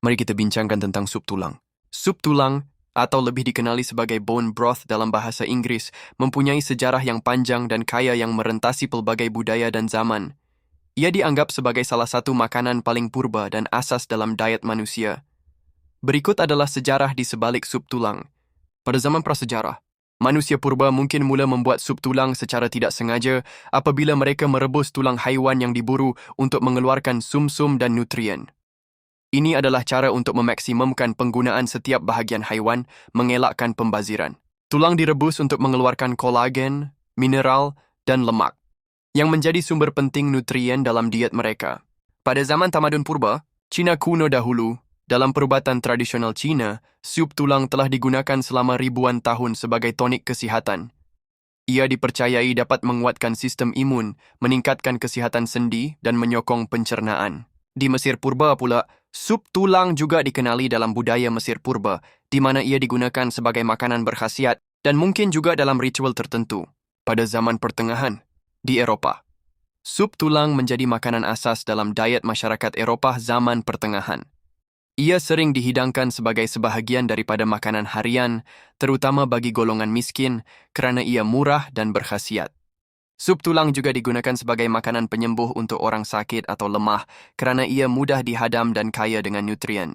Mari kita bincangkan tentang sup tulang. Sup tulang, atau lebih dikenali sebagai bone broth dalam bahasa Inggris, mempunyai sejarah yang panjang dan kaya yang merentasi pelbagai budaya dan zaman. Ia dianggap sebagai salah satu makanan paling purba dan asas dalam diet manusia. Berikut adalah sejarah di sebalik sup tulang. Pada zaman prasejarah, manusia purba mungkin mula membuat sup tulang secara tidak sengaja apabila mereka merebus tulang haiwan yang diburu untuk mengeluarkan sumsum dan nutrien. Ini adalah cara untuk memaksimumkan penggunaan setiap bahagian haiwan, mengelakkan pembaziran. Tulang direbus untuk mengeluarkan kolagen, mineral, dan lemak, yang menjadi sumber penting nutrien dalam diet mereka. Pada zaman tamadun purba, Cina kuno dahulu, dalam perubatan tradisional Cina, sup tulang telah digunakan selama ribuan tahun sebagai tonik kesihatan. Ia dipercayai dapat menguatkan sistem imun, meningkatkan kesihatan sendi, dan menyokong pencernaan. Di Mesir purba pula, sup tulang juga dikenali dalam budaya Mesir purba, di mana ia digunakan sebagai makanan berkhasiat dan mungkin juga dalam ritual tertentu. Pada zaman pertengahan, di Eropah, sup tulang menjadi makanan asas dalam diet masyarakat Eropah zaman pertengahan. Ia sering dihidangkan sebagai sebahagian daripada makanan harian, terutama bagi golongan miskin, kerana ia murah dan berkhasiat. Sup tulang juga digunakan sebagai makanan penyembuh untuk orang sakit atau lemah kerana ia mudah dihadam dan kaya dengan nutrien.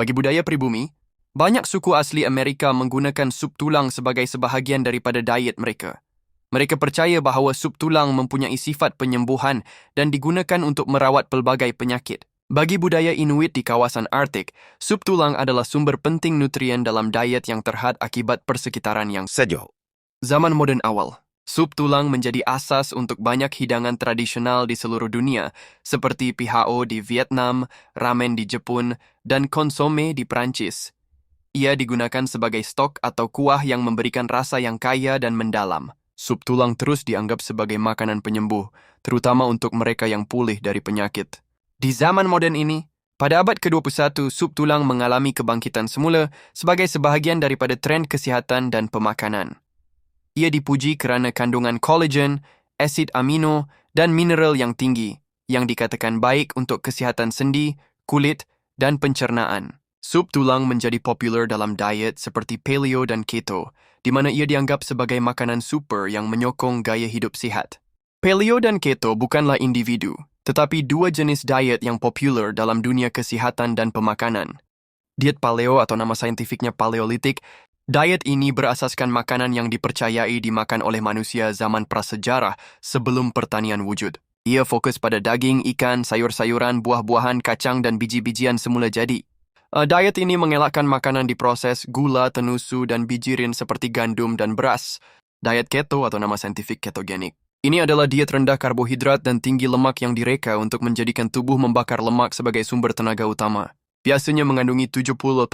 Bagi budaya pribumi, banyak suku asli Amerika menggunakan sup tulang sebagai sebahagian daripada diet mereka. Mereka percaya bahawa sup tulang mempunyai sifat penyembuhan dan digunakan untuk merawat pelbagai penyakit. Bagi budaya Inuit di kawasan Artik, sup tulang adalah sumber penting nutrien dalam diet yang terhad akibat persekitaran yang sejuk. Zaman moden awal, Sup tulang menjadi asas untuk banyak hidangan tradisional di seluruh dunia, seperti PHO di Vietnam, ramen di Jepun, dan konsome di Prancis. Ia digunakan sebagai stok atau kuah yang memberikan rasa yang kaya dan mendalam. Sup tulang terus dianggap sebagai makanan penyembuh, terutama untuk mereka yang pulih dari penyakit. Di zaman moden ini, pada abad ke-21, sup tulang mengalami kebangkitan semula sebagai sebahagian daripada tren kesihatan dan pemakanan. Ia dipuji kerana kandungan kolagen, asid amino dan mineral yang tinggi yang dikatakan baik untuk kesihatan sendi, kulit dan pencernaan. Sup tulang menjadi popular dalam diet seperti paleo dan keto, di mana ia dianggap sebagai makanan super yang menyokong gaya hidup sihat. Paleo dan keto bukanlah individu, tetapi dua jenis diet yang popular dalam dunia kesihatan dan pemakanan. Diet paleo atau nama saintifiknya paleolitik Diet ini berasaskan makanan yang dipercayai dimakan oleh manusia zaman prasejarah sebelum pertanian wujud. Ia fokus pada daging, ikan, sayur-sayuran, buah-buahan, kacang dan biji-bijian semula jadi. Diet ini mengelakkan makanan diproses, gula, tenusu dan bijirin seperti gandum dan beras. Diet keto atau nama saintifik ketogenik. Ini adalah diet rendah karbohidrat dan tinggi lemak yang direka untuk menjadikan tubuh membakar lemak sebagai sumber tenaga utama. Biasanya mengandungi 70-80%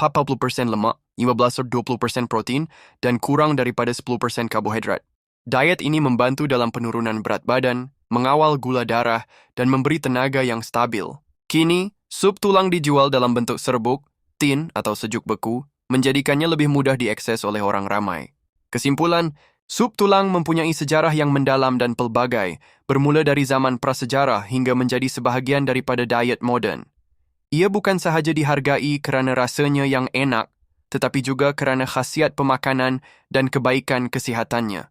lemak, 15-20% protein, dan kurang daripada 10% karbohidrat. Diet ini membantu dalam penurunan berat badan, mengawal gula darah, dan memberi tenaga yang stabil. Kini, sup tulang dijual dalam bentuk serbuk, tin atau sejuk beku, menjadikannya lebih mudah diakses oleh orang ramai. Kesimpulan, sup tulang mempunyai sejarah yang mendalam dan pelbagai, bermula dari zaman prasejarah hingga menjadi sebahagian daripada diet moden. Ia bukan sahaja dihargai kerana rasanya yang enak, tetapi juga kerana khasiat pemakanan dan kebaikan kesihatannya.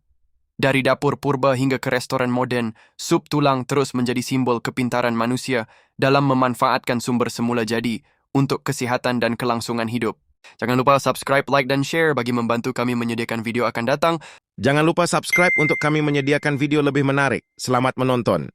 Dari dapur purba hingga ke restoran moden, sup tulang terus menjadi simbol kepintaran manusia dalam memanfaatkan sumber semula jadi untuk kesihatan dan kelangsungan hidup. Jangan lupa subscribe, like, dan share bagi membantu kami menyediakan video akan datang. Jangan lupa subscribe untuk kami menyediakan video lebih menarik. Selamat menonton.